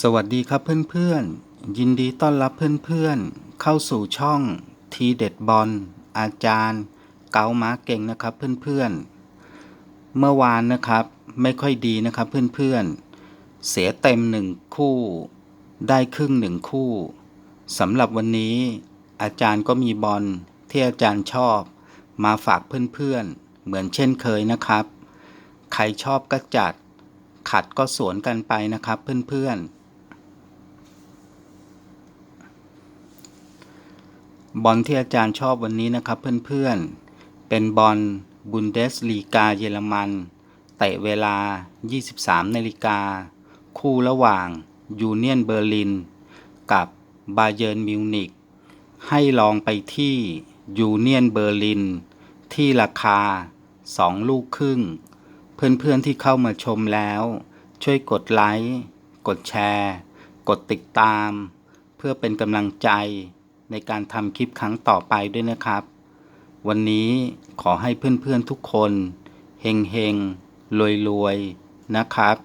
สวัสดีครับเพื่อนๆ ยินดีต้อนรับเพื่อนๆ เข้าสู่ช่องทีเด็ดบอลอาจารย์ เกามาเก่งนะครับเพื่อนๆ เมื่อวานนะครับไม่ค่อยดีนะครับเพื่อนๆ เสียเต็มหนึ่งคู่ ได้ครึ่งหนึ่งคู่สำหรับวันนี้ อาจารย์ก็มีบอลที่อาจารย์ชอบ มาฝากเพื่อนๆ เหมือนเช่นเคยนะครับ ใครชอบก็จัด ขัดก็สวนกันไปนะครับเพื่อนๆ บอลที่อาจารย์ชอบวันนี้นะครับเพื่อนๆ เป็นบอลบุนเดสลีกาเยอรมันเตะเวลา 23นาฬิกา คู่ระหว่างยูเนียนเบอร์ลิน กับบาเยิร์นมิวนิก ให้ลองไปที่ยูเนียนเบอร์ลิน ที่ราคา 2 ลูกครึ่ง เพื่อนๆที่เข้ามาชมแล้ว ช่วยกดไลค์ กดแชร์ กดติดตาม เพื่อเป็นกำลังใจในการทำคลิปครั้งต่อไปด้วยนะครับ วันนี้ขอให้เพื่อนๆทุกคนเฮงๆรวยๆนะครับ